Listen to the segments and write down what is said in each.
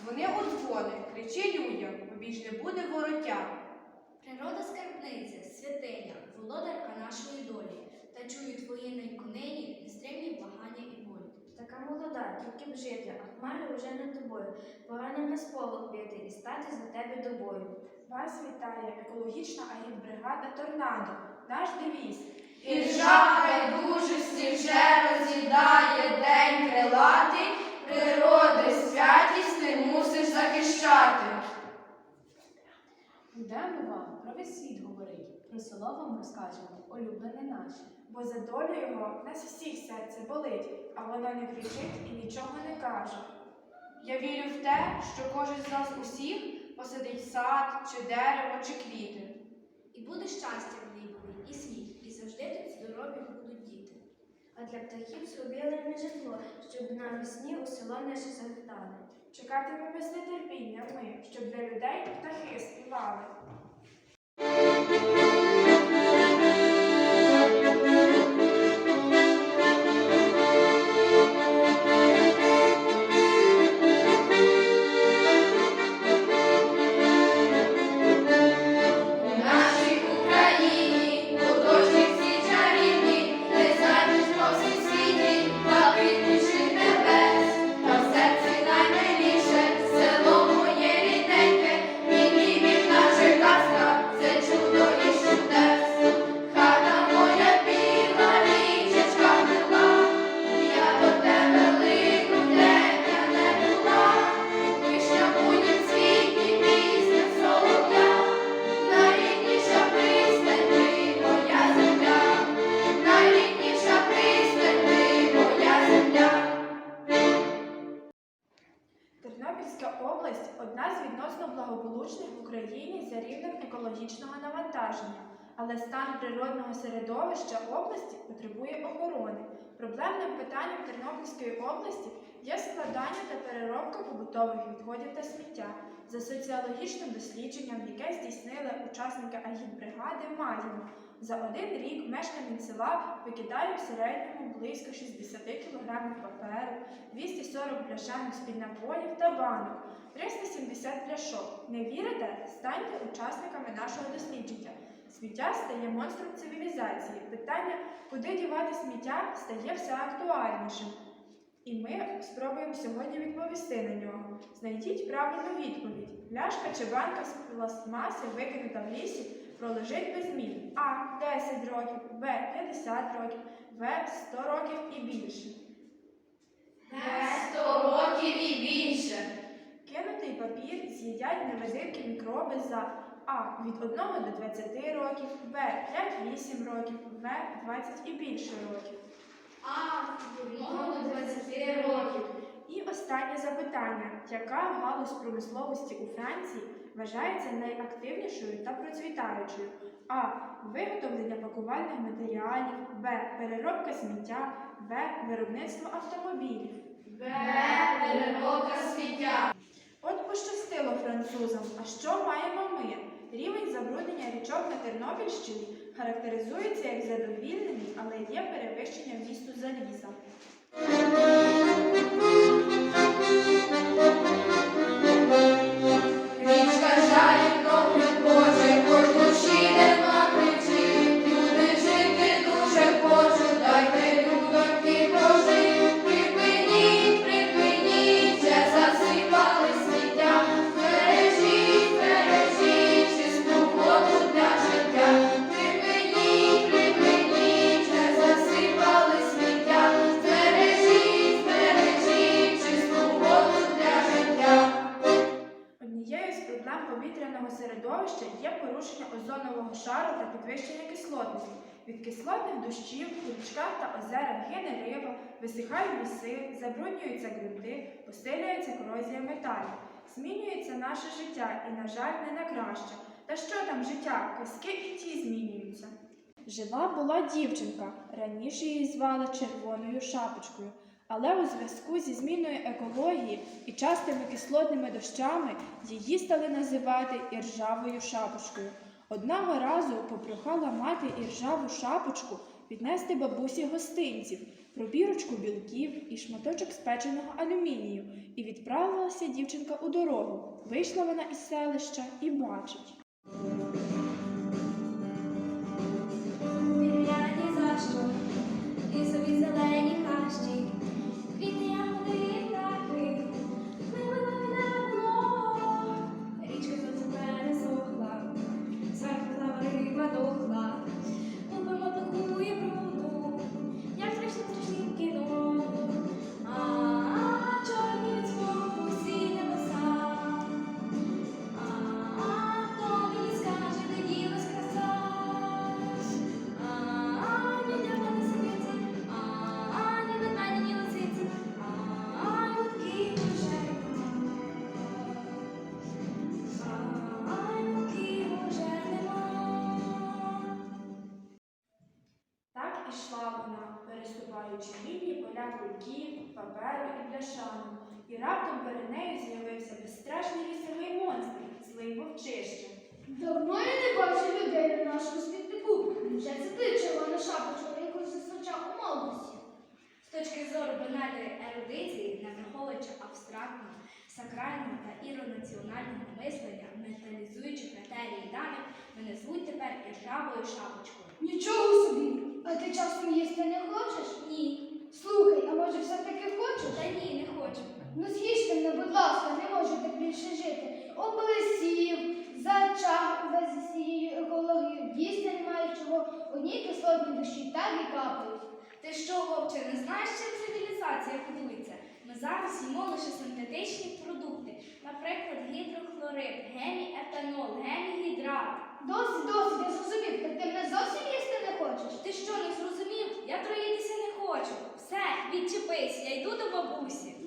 дзвони у дзвони, кричи людям, бо більш не буде вороття. Природа скарбниця, святиня, володарка нашої долі, та чую твої найконині, нестримні благання і болі. Така молода, тільки б жити, а хмари уже над тобою. Пора нам на сполох бити і стати за тебе до бою. Вас вітає екологічна агітбригада Торнадо. Наш девіз. І жах байдужості вже роз'їдає день крилатий, природи святість ти мусиш захищати. Будемо вам про весь світ говорить, про село вам розкажемо, улюблене наше. Бо за долю його нас всіх серце болить, а воно не кричить і нічого не каже. Я вірю в те, що кожен з нас усіх посадить сад, чи дерево, чи квіти. І буде щастя в Ліпові, і світ, і завжди тут здорові. А для птахів зробили ми житло, щоб навесні у село наше завітали. Чекатимемо з нетерпінням ми, щоб для людей птахи співали. Екологічного навантаження, але стан природного середовища області потребує охорони. Проблемним питанням Тернопільської області є складання та переробка побутових відходів та сміття. За соціологічним дослідженням, яке здійснили учасники агітбригади, маємо за один рік мешканець села викидає в середньому близько 60 кг паперу, 240 пляшанок з-під напоїв та банок, 370 пляшок. Не вірите? Станьте учасниками нашого дослідження. Сміття стає монстром цивілізації. Питання, куди дівати сміття, стає все актуальнішим. І ми спробуємо сьогодні відповісти на нього. Знайдіть правильну відповідь. Пляшка чи банка з пластмаси, викинута в лісі, пролежить без змін. А 10 років, Б 50 років, В 100 років і більше. Сто років і більше. Кинутий папір з'їдять невидимкі мікроби за А від 1 до 20 років, Б 5-8 років, В 20 і більше років. А, дурного до 20 років. І останнє запитання: яка галузь промисловості у Франції вважається найактивнішою та процвітаючою? А. Виготовлення пакувальних матеріалів, Б. Переробка сміття, В. Виробництво автомобілів. Б. Переробка сміття. От пощастило французам. А що маємо ми? Рівень забруднення річок на Тернопільщині характеризується як задовільний, але є перевищення вмісту заліза. Проблем повітряного середовища є порушення озонового шару та підвищення кислотності. Від кислотних дощів у річках та озерах гине риба, висихають ліси, забруднюються ґрунти, посилюється корозія металів. Змінюється наше життя і, на жаль, не на краще. Та що там життя? Казки і ті змінюються. Жила була дівчинка, раніше її звали Червоною шапочкою. Але у зв'язку зі зміною екології і частими кислотними дощами її стали називати іржавою шапочкою. Одного разу попрохала мати іржаву шапочку піднести бабусі гостинців. пробірочку білків і шматочок спеченого алюмінію, і відправилася дівчинка у дорогу. Вийшла вона із селища і бачить. Зелені паперу і бляшану, і раптом перед нею з'явився безстрашний лісовий монстр, злий вовчище. Давно я не бачив людей на нашому смітнику. Вже це ти червона шапочка, якось зустрічав у молодості. З точки зору банальної ерудиції, не враховуючи абстрактного, сакрального та іронаціонального мислення, менталізуючи критерії даних, мене звуть тепер іржавою шапочкою. Нічого собі! А ти часом їсти не хочеш? Ні, Слухай, а може все-таки хочеш? та ні, не хочу. Ну з'їжте мене, будь ласка, не можу так більше жити. Облесів, зачах увесь з цією екологією. Їсти немає чого. Одні кислотні дощі так і капають. Ти що, хлопче, не знаєш, чим цивілізація будується? Ми зараз їмо лише синтетичні продукти, наприклад, гідрохлорид, геміетанол, гемігідрат. Досить, досить, я зрозумів. Так ти мене зовсім їсти не хочеш? Ти що, не зрозумів? Я троїтися не хочу. Все, відчепись, я йду до бабусі.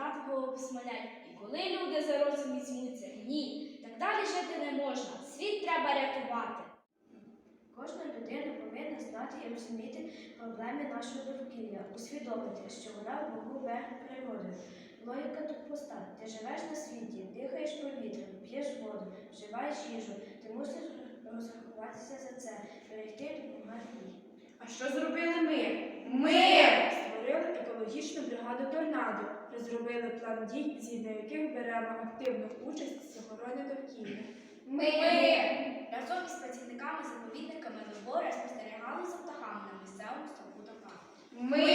Промені кота твого. І коли люди за розум візьмуться, ні, так далі жити не можна. Світ треба рятувати. Кожна людина повинна знати і розуміти проблеми нашого довкілля, усвідомити, що вона в боку верху природи. Логіка тут проста. Ти живеш на світі, дихаєш повітрям, п'єш воду, вживаєш їжу. Ти мусиш розрахуватися за це, берегти і допомагати їй. А що зробили ми? Ми! Розробили план дій, згідно яких беремо активну участь з охорони довкілля. Ми! Разом із працівниками заповідниками Добора спостерігали за птахами на місцевому ставку така. Ми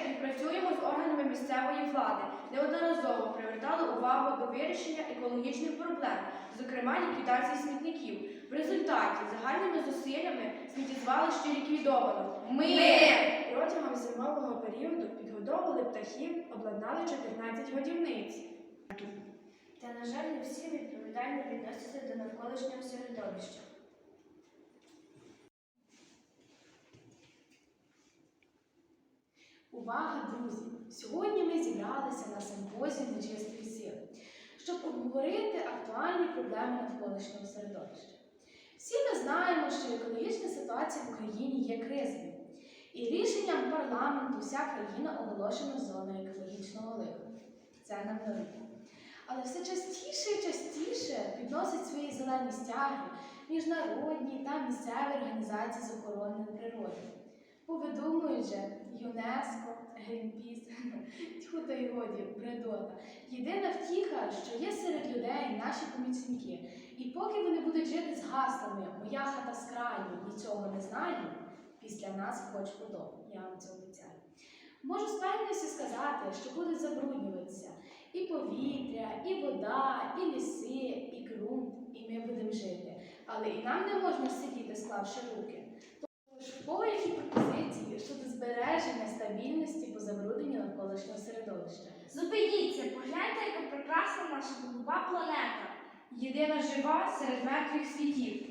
співпрацюємо з органами місцевої влади, неодноразово привертали увагу до вирішення екологічних проблем, зокрема ліквідації смітників. В результаті загальними зусиллями сміттєзвалище ліквідовано. Ми! Протягом зимового періоду підгодовували птахів, обладнали 14 годівниць. Та, на жаль, не всі відповідально відносяться до навколишнього середовища. Увага, друзі! Сьогодні ми зібралися на симпозіум нечистої сили, щоб обговорити актуальні проблеми навколишнього середовища. Всі ми знаємо, що екологічна ситуація в Україні є кризною, і рішенням парламенту вся країна оголошена зоною екологічного лиха. Це нам на руку. Але все частіше і частіше підносять свої зелені стяги міжнародні та місцеві організації з охорони природи. Повидумують же ЮНЕСКО, Грінпіс, тьху та годі, бредота. Єдина втіха, що є серед людей наші помічники. І поки вони будуть жити з гаслами Моя хата з краю цього не знаю, після нас хоч подоб, я вам це обіцяю. Можу з певністю сказати, що будуть забруднюватися і повітря, і вода, і ліси, і ґрунт, і ми будемо жити. Але і нам не можна сидіти, склавши руки. Тож, в кого пропозиції щодо збереження стабільності по забрудненню планета. Єдина жива серед мертвих світів.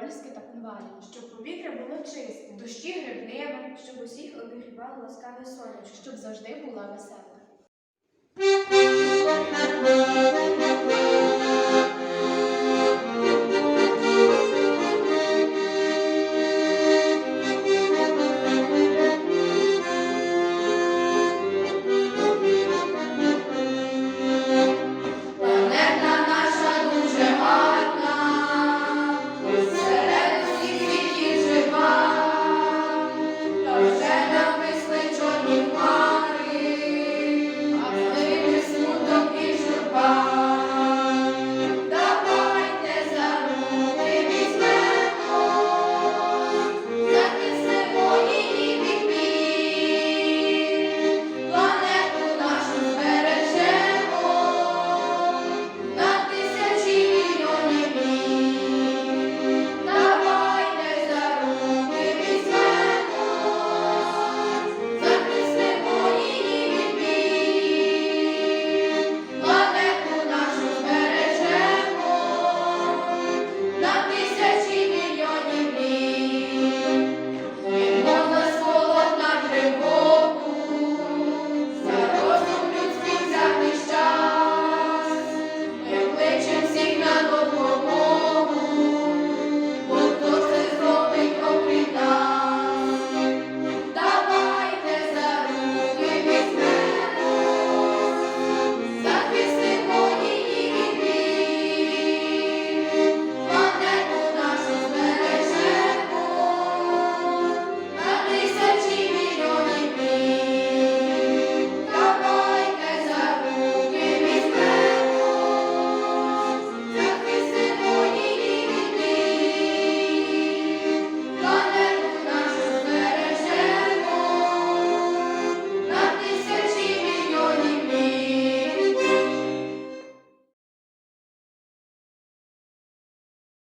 Цвіли та конвалі. Щоб повітря було чисте, дощі грибними, щоб усіх обігрівало ласкаве сонечко. Щоб завжди була весела.